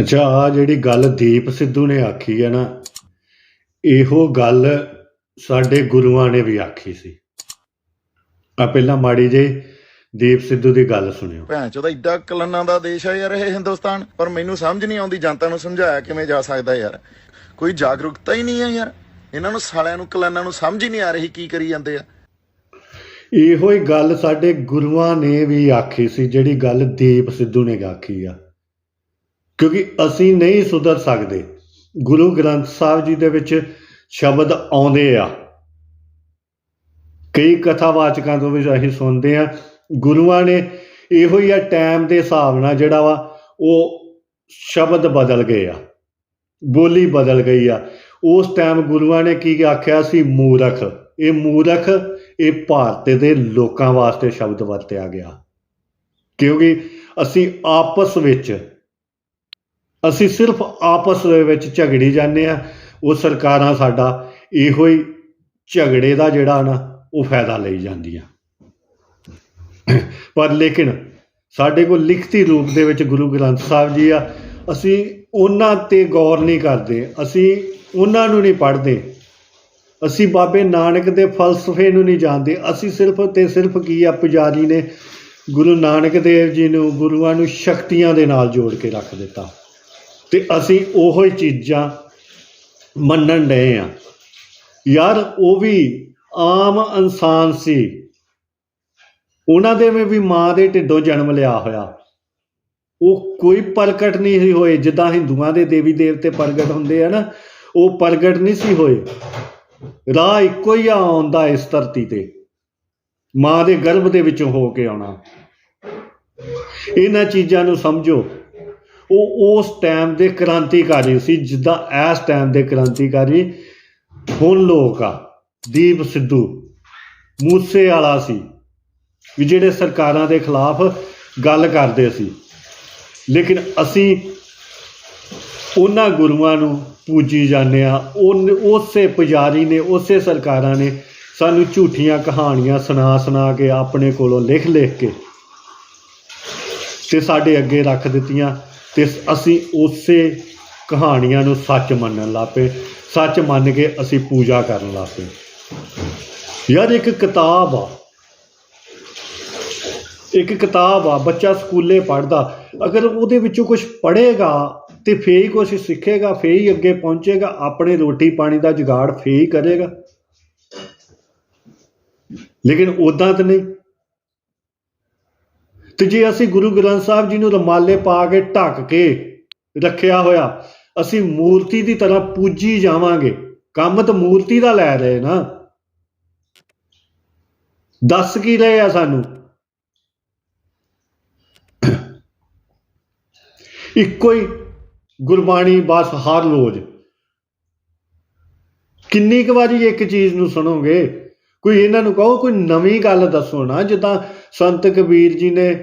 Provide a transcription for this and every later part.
ਅੱਛਾ ਆ ਜਿਹੜੀ ਗੱਲ ਦੀਪ ਸਿੱਧੂ ਨੇ ਆਖੀ ਹੈ ਨਾ ਇਹੋ ਗੱਲ ਸਾਡੇ ਗੁਰੂਆਂ ਨੇ ਵੀ ਆਖੀ ਸੀ। ਆ ਪਹਿਲਾਂ ਮਾੜੀ ਜਿਹੀ ਦੀਪ ਸਿੱਧੂ ਦੀ ਗੱਲ ਸੁਣਿਓ। ਭੈਣ ਚੋਦਾ ਏਡਾ ਕਲਨਾਂ ਦਾ ਦੇਸ਼ ਹੈ ਯਾਰ ਇਹ ਹਿੰਦੁਸਤਾਨ ਪਰ ਮੈਨੂੰ ਸਮਝ ਨਹੀਂ ਆਉਂਦੀ ਜਨਤਾ ਨੂੰ ਸਮਝਾਇਆ ਕਿਵੇਂ ਜਾ ਸਕਦਾ ਯਾਰ। ਕੋਈ ਜਾਗਰੂਕਤਾ ਹੀ ਨਹੀਂ ਹੈ ਯਾਰ। ਇਹਨਾਂ ਨੂੰ ਸਾਲਿਆਂ ਨੂੰ ਕਲਨਾਂ ਨੂੰ ਸਮਝ ਹੀ ਨਹੀਂ ਆ ਰਹੀ ਕੀ ਕਰੀ ਜਾਂਦੇ ਆ। ਇਹੋ ਹੀ ਗੱਲ ਸਾਡੇ ਗੁਰੂਆਂ ਨੇ ਵੀ ਆਖੀ ਸੀ ਜਿਹੜੀ ਗੱਲ ਦੀਪ ਸਿੱਧੂ ਨੇ ਆਖੀ ਆ। ਕਿਉਂਕਿ ਅਸੀਂ ਨਹੀਂ ਸੁਧਰ ਸਕਦੇ। ਗੁਰੂ ਗ੍ਰੰਥ ਸਾਹਿਬ ਜੀ ਦੇ ਵਿੱਚ ਸ਼ਬਦ ਆਉਂਦੇ ਆ। ਕਈ ਕਥਾਵਾਚਕਾਂ ਤੋਂ ਵੀ ਅਸੀਂ ਸੁਣਦੇ ਆ। ਗੁਰੂਆਂ ਨੇ ਇਹੋ ਹੀ ਆ ਟਾਈਮ ਦੇ ਹਿਸਾਬ ਨਾਲ ਜਿਹੜਾ ਵਾ, ਉਹ ਸ਼ਬਦ ਬਦਲ ਗਏ ਆ। ਬੋਲੀ ਬਦਲ ਗਈ ਆ। ਉਸ ਟਾਈਮ ਗੁਰੂਆਂ ਨੇ ਕੀ ਆਖਿਆ ਸੀ? ਮੂਰਖ। ਇਹ ਮੂਰਖ, ਇਹ ਭਾਰਤ ਦੇ ਲੋਕਾਂ ਵਾਸਤੇ ਸ਼ਬਦ ਵਰਤਿਆ ਗਿਆ। ਕਿਉਂਕਿ ਅਸੀਂ ਆਪਸ ਵਿੱਚ ਅਸੀਂ ਸਿਰਫ ਆਪਸ ਦੇ ਵਿੱਚ ਝਗੜੀ ਜਾਂਦੇ ਆ ਉਹ ਸਰਕਾਰਾਂ ਸਾਡਾ ਇਹੋ ਹੀ ਝਗੜੇ ਦਾ ਜਿਹੜਾ ਨਾ, ਉਹ ਫਾਇਦਾ ਲਈ ਜਾਂਦੀਆਂ। ਪਰ ਲੇਕਿਨ ਸਾਡੇ ਕੋਲ ਲਿਖਤੀ ਰੂਪ ਦੇ ਵਿੱਚ ਗੁਰੂ ਗ੍ਰੰਥ ਸਾਹਿਬ ਜੀ ਆ, ਅਸੀਂ ਉਹਨਾਂ ਤੇ ਗੌਰ ਨਹੀਂ ਕਰਦੇ, ਅਸੀਂ ਉਹਨਾਂ ਨੂੰ ਨਹੀਂ ਪੜ੍ਹਦੇ। ਅਸੀਂ ਬਾਬੇ ਨਾਨਕ ਦੇ ਫਲਸਫੇ ਨੂੰ ਨਹੀਂ ਜਾਣਦੇ, ਅਸੀਂ ਸਿਰਫ ਤੇ ਸਿਰਫ ਕੀ ਆ, ਪੁਜਾਰੀ ਨੇ ਗੁਰੂ ਨਾਨਕ ਦੇਵ ਜੀ ਨੂੰ ਗੁਰੂਆਂ ਨੂੰ ਸ਼ਕਤੀਆਂ ਦੇ ਨਾਲ ਜੋੜ ਕੇ ਰੱਖ ਦਿੱਤਾ। ਤੇ ਅਸੀਂ ਉਹੋ ਹੀ ਚੀਜ਼ਾਂ ਮੰਨਣ ਡਏ ਆ। ਯਾਰ, ਉਹ ਵੀ ਆਮ ਇਨਸਾਨ ਸੀ। ਉਹਨਾਂ ਦੇ ਵੀ ਮਾਂ ਦੇ ਢਿੱਡੋਂ ਜਨਮ ਲਿਆ ਹੋਇਆ। ਉਹ ਕੋਈ ਪ੍ਰਗਟ ਨਹੀਂ ਸੀ ਹੋਏ, ਜਿੱਦਾਂ ਹਿੰਦੂਆਂ ਦੇ ਦੇਵੀ ਦੇਵਤੇ ਪ੍ਰਗਟ ਹੁੰਦੇ ਆ ਨਾ, ਉਹ ਪ੍ਰਗਟ ਨਹੀਂ ਸੀ ਹੋਏ। ਰਾਹ ਇੱਕੋ ਹੀ ਆਉਂਦਾ ਇਸ ਧਰਤੀ ਤੇ। ਮਾਂ ਦੇ ਗਰਭ ਦੇ ਵਿੱਚੋਂ ਹੋ ਕੇ ਆਉਣਾ। ਇਹਨਾਂ ਚੀਜ਼ਾਂ ਨੂੰ ਸਮਝੋ। ਉਹ ਉਸ ਟਾਈਮ ਦੇ ਕ੍ਰਾਂਤੀਕਾਰੀ ਸੀ, ਜਿੱਦਾਂ ਇਸ ਟਾਈਮ ਦੇ ਕ੍ਰਾਂਤੀਕਾਰੀ ਹੁਣ ਲੋਕ ਆ, ਦੀਪ ਸਿੱਧੂ। ਮੂਸੇ ਵਾਲਾ ਸੀ, ਵੀ ਜਿਹੜੇ ਸਰਕਾਰਾਂ ਦੇ ਖਿਲਾਫ ਗੱਲ ਕਰਦੇ ਸੀ। ਲੇਕਿਨ ਅਸੀਂ ਉਹਨਾਂ ਗੁਰੂਆਂ ਨੂੰ ਪੂਜੀ ਜਾਂਦੇ ਆ ਉਨ- ਉਸੇ ਪੁਜਾਰੀ ਨੇ, ਉਸੇ ਸਰਕਾਰਾਂ ਨੇ ਸਾਨੂੰ ਝੂਠੀਆਂ ਕਹਾਣੀਆਂ ਸੁਣਾ ਸੁਣਾ ਕੇ ਆਪਣੇ ਕੋਲੋਂ ਲਿਖ ਲਿਖ ਕੇ ਤੇ ਸਾਡੇ ਅੱਗੇ ਰੱਖ ਦਿੱਤੀਆਂ। ਤੇ ਅਸੀਂ ਉਸੇ ਕਹਾਣੀਆਂ ਨੂੰ ਸੱਚ ਮੰਨਣ ਲੱਗ ਪਏ। ਸੱਚ ਮੰਨ ਕੇ ਅਸੀਂ ਪੂਜਾ ਕਰਨ ਲੱਗ ਪਏ। ਯਾਰ ਇੱਕ ਕਿਤਾਬ ਆ। ਇੱਕ ਕਿਤਾਬ ਆ, ਬੱਚਾ ਸਕੂਲੇ ਪੜ੍ਹਦਾ। ਅਗਰ ਉਹਦੇ ਵਿੱਚੋਂ ਕੁਝ ਪੜ੍ਹੇਗਾ ਤੇ ਫੇਰ ਹੀ ਕੁਝ ਸਿੱਖੇਗਾ, ਫੇਰ ਹੀ ਅੱਗੇ ਪਹੁੰਚੇਗਾ, ਆਪਣੇ ਰੋਟੀ ਪਾਣੀ ਦਾ ਜੁਗਾੜ ਫੇਰ ਹੀ ਕਰੇਗਾ। ਲੇਕਿਨ ਉਦਾਂ ਤਾਂ ਨਹੀਂ। ਤੇ ਜੇ ਅਸੀਂ ਗੁਰੂ ਗ੍ਰੰਥ ਸਾਹਿਬ ਜੀ ਨੂੰ ਰਮਾਲੇ ਪਾ ਕੇ ਢੱਕ ਕੇ ਰੱਖਿਆ ਹੋਇਆ, ਅਸੀਂ ਮੂਰਤੀ ਦੀ ਤਰ੍ਹਾਂ ਪੂਜੀ ਜਾਵਾਂਗੇ। ਕੰਮ ਤਾਂ ਮੂਰਤੀ ਦਾ ਲੈ ਰਹੇ ਨਾ। ਦੱਸ ਕੀ ਰਹੇ ਆ ਸਾਨੂੰ? ਇੱਕੋ ਹੀ ਗੁਰਬਾਣੀ, ਬਸ ਹਰ ਰੋਜ਼। ਕਿੰਨੀ ਕੁ ਵਾਰੀ ਇੱਕ ਚੀਜ਼ ਨੂੰ ਸੁਣੋਗੇ? ਕੋਈ ਇਹਨਾਂ ਨੂੰ ਕਹੋ, ਕੋਈ ਨਵੀਂ ਗੱਲ ਦੱਸੋ ਨਾ, ਜਿੱਦਾਂ ਸੰਤ ਕਬੀਰ ਜੀ ਨੇ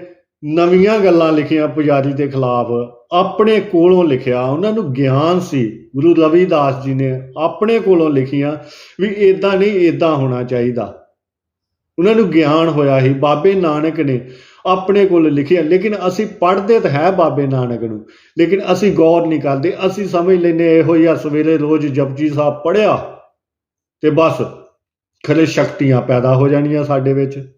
ਨਵੀਆਂ ਗੱਲਾਂ ਲਿਖੀਆਂ ਪੁਜਾਰੀ ਦੇ ਖਿਲਾਫ, ਆਪਣੇ ਕੋਲੋਂ ਲਿਖਿਆ, ਉਹਨਾਂ ਨੂੰ ਗਿਆਨ ਸੀ, ਗੁਰੂ ਰਵਿਦਾਸ ਜੀ ਨੇ ਆਪਣੇ ਕੋਲੋਂ ਲਿਖੀਆਂ ਵੀ ਇਦਾਂ ਨਹੀਂ ਇਦਾਂ ਹੋਣਾ ਚਾਹੀਦਾ। ਉਹਨਾਂ ਨੂੰ ਗਿਆਨ ਹੋਇਆ ਸੀ, ਬਾਬੇ ਨਾਨਕ ਨੇ ਆਪਣੇ ਕੋਲ ਲਿਖਿਆ, ਲੇਕਿਨ ਅਸੀਂ ਪੜ੍ਹਦੇ ਤਾਂ ਹੈ ਬਾਬੇ ਨਾਨਕ ਨੂੰ, ਲੇਕਿਨ ਅਸੀਂ ਗੌਰ ਨਹੀਂ ਕਰਦੇ, ਅਸੀਂ ਸਮਝ ਲੈਨੇ ਇਹੋ ਹੀ ਆ, ਸਵੇਰੇ ਰੋਜ਼ ਜਪਜੀ ਸਾਹਿਬ ਪੜ੍ਹਿਆ ਤੇ ਬਸ ਖਰੇ ਸ਼ਕਤੀਆਂ ਪੈਦਾ ਹੋ ਜਾਣੀਆਂ ਸਾਡੇ ਵਿੱਚ।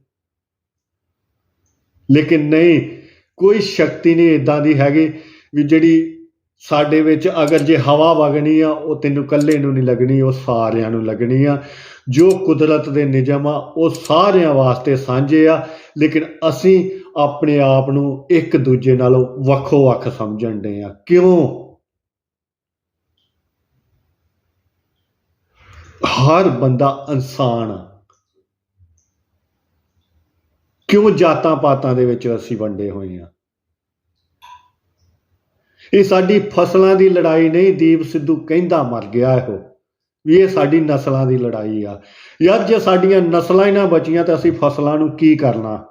ਲੇਕਿਨ ਨਹੀਂ, ਕੋਈ ਸ਼ਕਤੀ ਨਹੀਂ ਇਦਾਂ ਦੀ ਹੈਗੀ ਵੀ ਜਿਹੜੀ ਸਾਡੇ ਵਿੱਚ ਅਗਰ ਜੇ ਹਵਾ ਵਗਣੀ ਆ, ਉਹ ਤੈਨੂੰ ਇਕੱਲੇ ਨੂੰ ਨਹੀਂ ਲੱਗਣੀ, ਉਹ ਸਾਰਿਆਂ ਨੂੰ ਲੱਗਣੀ ਆ। ਜੋ ਕੁਦਰਤ ਦੇ ਨਿਯਮ ਆ, ਉਹ ਸਾਰਿਆਂ ਵਾਸਤੇ ਸਾਂਝੇ ਆ, ਲੇਕਿਨ ਅਸੀਂ ਆਪਣੇ ਆਪ ਨੂੰ ਇੱਕ ਦੂਜੇ ਨਾਲੋਂ ਵੱਖੋ ਵੱਖ ਸਮਝਣ ਦੇ ਆ। ਕਿਉਂ? ਹਰ ਬੰਦਾ ਇਨਸਾਨ ਆ। ਕਿਉਂ ਜਾਤਾਂ ਪਾਤਾਂ ਦੇ ਵਿੱਚ ਅਸੀਂ ਵੰਡੇ ਹੋਏ ਆ ਇਹ ਸਾਡੀ ਫਸਲਾਂ ਦੀ ਲੜਾਈ ਨਹੀਂ, ਦੀਪ ਸਿੱਧੂ ਕਹਿੰਦਾ ਮਰ ਗਿਆ ਇਹੋ। ਵੀ ਇਹ ਸਾਡੀ ਨਸਲਾਂ ਦੀ ਲੜਾਈ ਆ। ਯਾਰ, ਜੇ ਸਾਡੀਆਂ ਨਸਲਾਂ ਹੀ ਨਾ ਬਚੀਆਂ ਤਾਂ ਅਸੀਂ ਫਸਲਾਂ ਨੂੰ ਕੀ ਕਰਨਾ?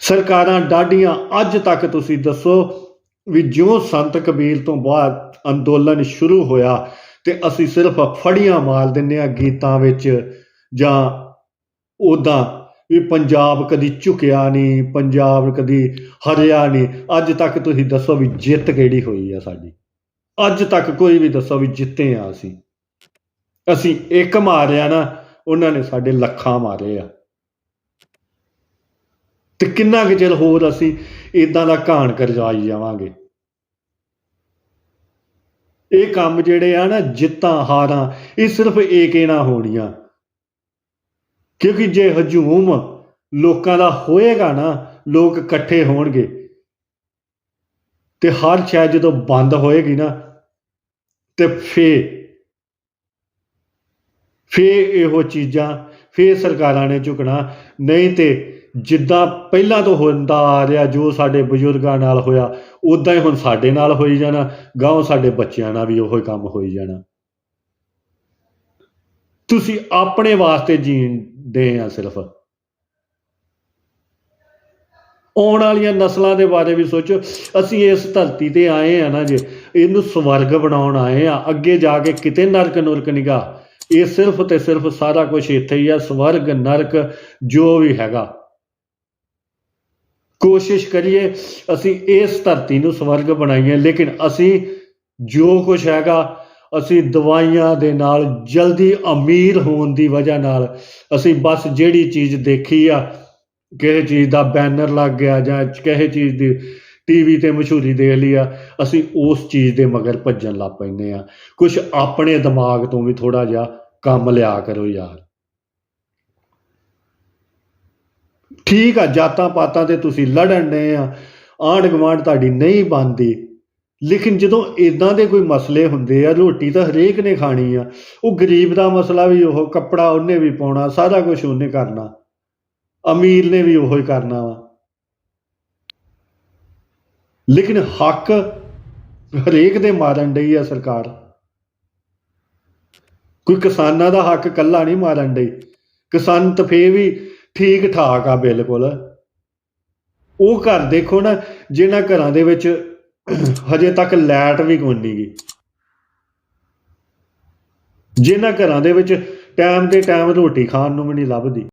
ਸਰਕਾਰਾਂ ਡਾਡੀਆਂ ਅੱਜ ਤੱਕ ਤੁਸੀਂ ਦੱਸੋ ਵੀ ਜਿਉਂ ਸੰਤ ਕਬੀਰ ਤੋਂ ਬਾਅਦ ਅੰਦੋਲਨ ਸ਼ੁਰੂ ਹੋਇਆ ਤੇ ਅਸੀਂ ਸਿਰਫ ਫੜੀਆਂ ਮਾਰ ਦਿੰਨੇ ਆ ਗੀਤਾਂ ਵਿੱਚ। ਜਾਂ ਉਦਾਂ ਵੀ ਪੰਜਾਬ ਕਦੀ ਝੁਕਿਆ ਨਹੀਂ, ਪੰਜਾਬ ਕਦੀ ਹਰਿਆ ਨਹੀਂ। ਅੱਜ ਤੱਕ ਤੁਸੀਂ ਦੱਸੋ ਵੀ ਜਿੱਤ ਕਿਹੜੀ ਹੋਈ ਆ ਸਾਡੀ? ਅੱਜ ਤੱਕ ਕੋਈ ਵੀ ਦੱਸੋ ਵੀ ਜਿੱਤੇ ਆ ਅਸੀਂ। ਅਸੀਂ ਇੱਕ ਮਾਰਿਆ ਨਾ, ਉਹਨਾਂ ਨੇ ਸਾਡੇ ਲੱਖਾਂ ਮਾਰੇ ਆ। ਤੇ ਕਿੰਨਾ ਕੁ ਚਿਰ ਹੋਰ ਅਸੀਂ ਇਦਾਂ ਦਾ ਘਾਣ ਕਰਜਾਈ ਜਾਵਾਂਗੇ? ਇਹ ਕੰਮ ਜਿਹੜੇ ਆ ਨਾ ਜਿੱਤਾਂ ਹਾਰਾਂ, ਇਹ ਸਿਰਫ ਏਕੇ ਨਾ ਹੋਣੀਆਂ। ਕਿਉਂਕਿ ਜੇ ਹਜੂਮ ਲੋਕਾਂ ਦਾ ਹੋਏਗਾ ਨਾ, ਲੋਕ ਇਕੱਠੇ ਹੋਣਗੇ। ਤੇ ਹਰ ਸ਼ੈ ਜਦੋਂ ਬੰਦ ਹੋਏਗੀ ਨਾ, ਤੇ ਫੇ ਫੇ ਇਹੋ ਚੀਜ਼ਾਂ ਫੇ ਸਰਕਾਰਾਂ ਨੇ ਝੁਕਣਾ। ਨਹੀਂ ਤੇ ਜਿੱਦਾਂ ਪਹਿਲਾਂ ਤੋਂ ਹੁੰਦਾ ਆ ਰਿਹਾ, ਜੋ ਸਾਡੇ ਬਜ਼ੁਰਗਾਂ ਨਾਲ ਹੋਇਆ ਉਦਾਂ ਹੀ ਹੁਣ ਸਾਡੇ ਨਾਲ ਹੋਈ ਜਾਣਾ ਗਾਂਵ ਸਾਡੇ ਬੱਚਿਆਂ ਨਾਲ ਵੀ ਉਹੋ ਕੰਮ ਹੋਈ ਜਾਣਾ। ਤੁਸੀਂ ਆਪਣੇ ਵਾਸਤੇ ਜੀਣ ਜੀਂਦੇ ਆ ਸਿਰਫ। ਆਉਣ ਵਾਲੀਆਂ ਨਸਲਾਂ ਦੇ ਬਾਰੇ ਵੀ ਸੋਚੋ। ਅਸੀਂ ਇਸ ਧਰਤੀ ਤੇ ਆਏ ਆ ਨਾ ਜੇ। ਇਹਨੂੰ ਸਵਰਗ ਬਣਾਉਣ ਆਏ ਆ। ਅੱਗੇ ਜਾ ਕੇ ਕਿਤੇ ਨਰਕ ਨੁਰਕ ਨਿਗਾ ਇਹ ਸਿਰਫ ਤੇ ਸਿਰਫ ਸਾਰਾ ਕੁਝ ਇੱਥੇ ਹੀ ਆ। ਸਵਰਗ, ਨਰਕ, ਜੋ ਵੀ ਹੈਗਾ। ਕੋਸ਼ਿਸ਼ ਕਰੀਏ ਅਸੀਂ ਇਸ ਧਰਤੀ ਨੂੰ ਸਵਰਗ ਬਣਾਈਏ। ਲੇਕਿਨ ਅਸੀਂ ਜੋ ਕੁਝ ਹੈਗਾ ਅਸੀਂ ਦਵਾਈਆਂ ਦੇ ਨਾਲ ਜਲਦੀ ਅਮੀਰ ਹੋਣ ਦੀ ਵਜ੍ਹਾ ਨਾਲ ਅਸੀਂ ਬਸ ਜਿਹੜੀ ਚੀਜ਼ ਦੇਖੀ ਆ, ਕਿਸੇ ਚੀਜ਼ ਦਾ ਬੈਨਰ ਲੱਗ ਗਿਆ ਜਾਂ ਕਿਸੇ ਚੀਜ਼ ਦੀ ਟੀਵੀ ਤੇ ਮਸ਼ਹੂਰੀ ਦੇਖ ਲਈ ਆ, ਅਸੀਂ ਉਸ ਚੀਜ਼ ਦੇ ਮਗਰ ਭੱਜਣ ਲੱਗ ਪੈਂਦੇ ਆ। ਕੁਝ ਆਪਣੇ ਦਿਮਾਗ ਤੋਂ ਵੀ ਥੋੜਾ ਜਿਹਾ ਕੰਮ ਲਿਆ ਕਰੋ ਯਾਰ। ਠੀਕ ਆ ਜਾਤਾਂ ਪਾਤਾਂ ਤੇ ਤੁਸੀਂ ਲੜਨ ਨੇ ਆ ਆਂਢ ਗੁਆਂਢ ਤੁਹਾਡੀ ਨਹੀਂ ਬਣਦੀ। ਲੇਕਿਨ ਜਦੋਂ ਇਦਾਂ ਦੇ ਕੋਈ ਮਸਲੇ ਹੁੰਦੇ ਆ, ਰੋਟੀ ਤਾਂ ਹਰੇਕ ਨੇ ਖਾਣੀ ਆ, ਉਹ ਗਰੀਬ ਦਾ ਮਸਲਾ ਵੀ ਉਹ, ਕੱਪੜਾ ਉਹਨੇ ਵੀ ਪਾਉਣਾ, ਸਾਰਾ ਕੁਝ ਉਹਨੇ ਕਰਨਾ। ਅਮੀਰ ਨੇ ਵੀ ਉਹੋ ਹੀ ਕਰਨਾ ਵਾ। ਲੇਕਿਨ ਹੱਕ ਹਰੇਕ ਦੇ ਮਾਰਨ ਡਈ ਆ ਸਰਕਾਰ। ਕੋਈ ਕਿਸਾਨਾਂ ਦਾ ਹੱਕ ਕੱਲਾ ਨਹੀਂ ਮਾਰਨ ਡਈ। ਕਿਸਾਨ ਤਾਂ ਫੇਰ ਵੀ ਠੀਕ ਠਾਕ ਆ ਬਿਲਕੁਲ। ਉਹ ਘਰ ਦੇਖੋ ਨਾ ਜਿਹਨਾਂ ਘਰਾਂ ਦੇ ਵਿੱਚ ਹਜੇ ਤੱਕ ਲੈਟ ਵੀ ਕੋਈ ਨਹੀਂ ਗਈ। ਜਿਨ੍ਹਾਂ ਘਰਾਂ ਦੇ ਵਿੱਚ ਟਾਈਮ ਤੇ ਟਾਈਮ ਰੋਟੀ ਖਾਣ ਨੂੰ ਵੀ ਨਹੀਂ ਲੱਭਦੀ।